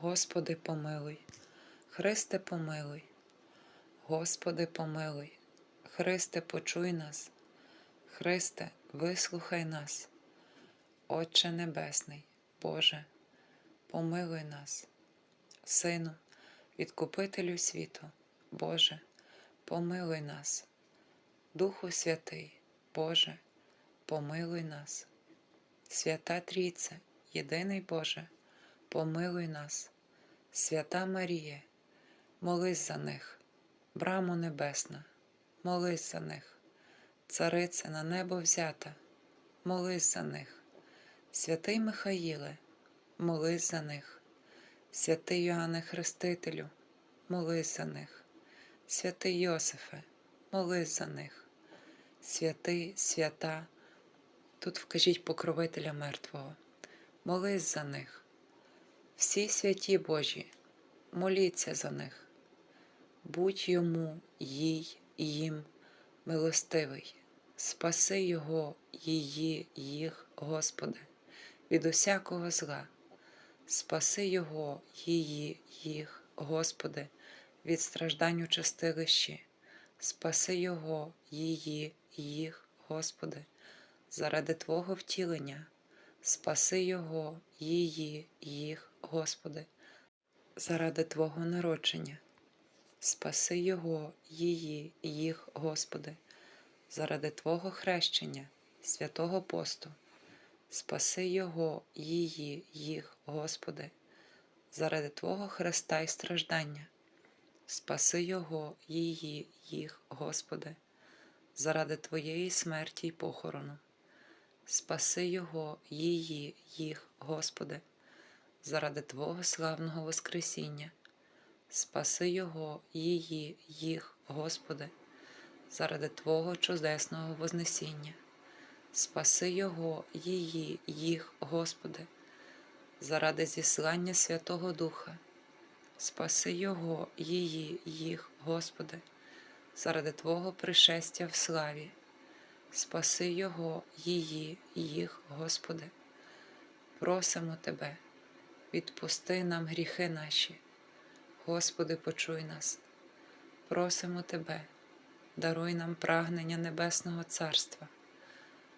Господи, помилуй, Христе, помилуй, Господи, помилуй, Христе, почуй нас, Христе, вислухай нас, Отче Небесний, Боже, помилуй нас, Сину, Відкупителю світу, Боже, помилуй нас, Духу Святий, Боже, помилуй нас, Свята Трійце, єдиний Боже, помилуй нас, Свята Марія, молись за них, брамо небесна, молись за них, Цариця на небо взята, молись за них, святий Михаїле, молись за них, святий Йоанне Хрестителю, молись за них, святий Йосифе, молись за них, святий, свята, тут вкажіть покровителя мертвого, молись за них. Всі святі Божі, моліться за них, будь йому, їй, їм милостивий, спаси його, її, їх, Господи, від усякого зла, спаси його, її, їх, Господи, від страждань у чистилищі, спаси його, її, їх, Господи, заради Твого втілення, спаси його, її, їх, Господи, заради Твого народження, спаси його, її, їх, Господи, заради Твого хрещення, святого посту, спаси його, її, їх, Господи, заради Твого Христа і страждання, спаси його, її, їх, Господи, заради Твоєї смерті й похорону. Спаси його, її, їх, Господи, заради Твого славного Воскресіння, спаси його, її, їх, Господи, заради Твого чудесного Вознесіння, спаси його, її, їх, Господи, заради зіслання Святого Духа, спаси його, її, їх, Господи, заради Твого пришестя в славі. Спаси його, її, їх, Господи. Просимо Тебе, відпусти нам гріхи наші. Господи, почуй нас. Просимо Тебе, даруй нам прагнення Небесного Царства.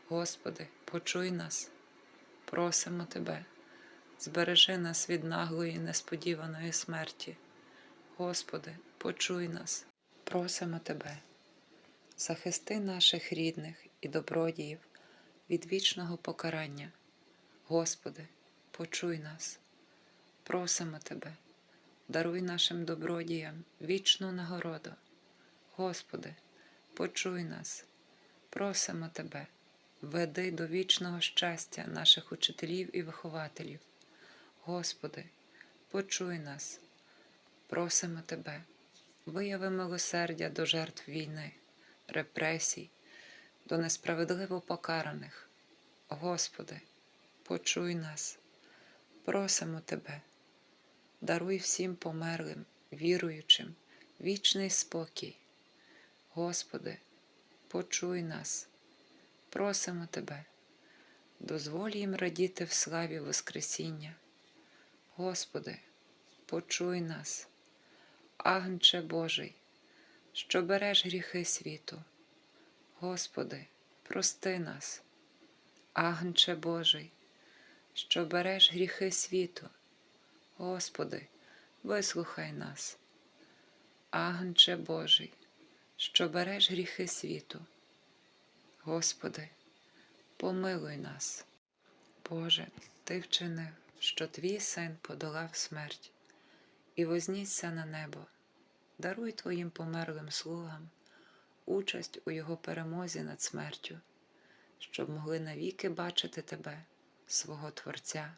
Господи, почуй нас, просимо Тебе, збережи нас від наглої, несподіваної смерті. Господи, почуй нас, просимо Тебе захисти наших рідних і добродіїв від вічного покарання. Господи, почуй нас, просимо Тебе, даруй нашим добродіям вічну нагороду. Господи, почуй нас, просимо Тебе, веди до вічного щастя наших учителів і вихователів. Господи, почуй нас, просимо Тебе, вияви милосердя до жертв війни репресій, до несправедливо покараних. Господи, почуй нас, просимо Тебе, даруй всім померлим, віруючим, вічний спокій. Господи, почуй нас, просимо Тебе, дозволь їм радіти в славі Воскресіння. Господи, почуй нас, Агнче Божий що береш гріхи світу. Господи, прости нас, Агнче Божий, що береш гріхи світу. Господи, вислухай нас, Агнче Божий, що береш гріхи світу. Господи, помилуй нас, Боже, Ти вчинив, що твій син подолав смерть і вознісся на небо даруй Твоїм померлим слугам участь у Його перемозі над смертю, щоб могли навіки бачити Тебе, свого Творця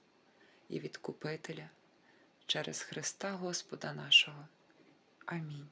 і Відкупителя через Христа Господа нашого. Амінь.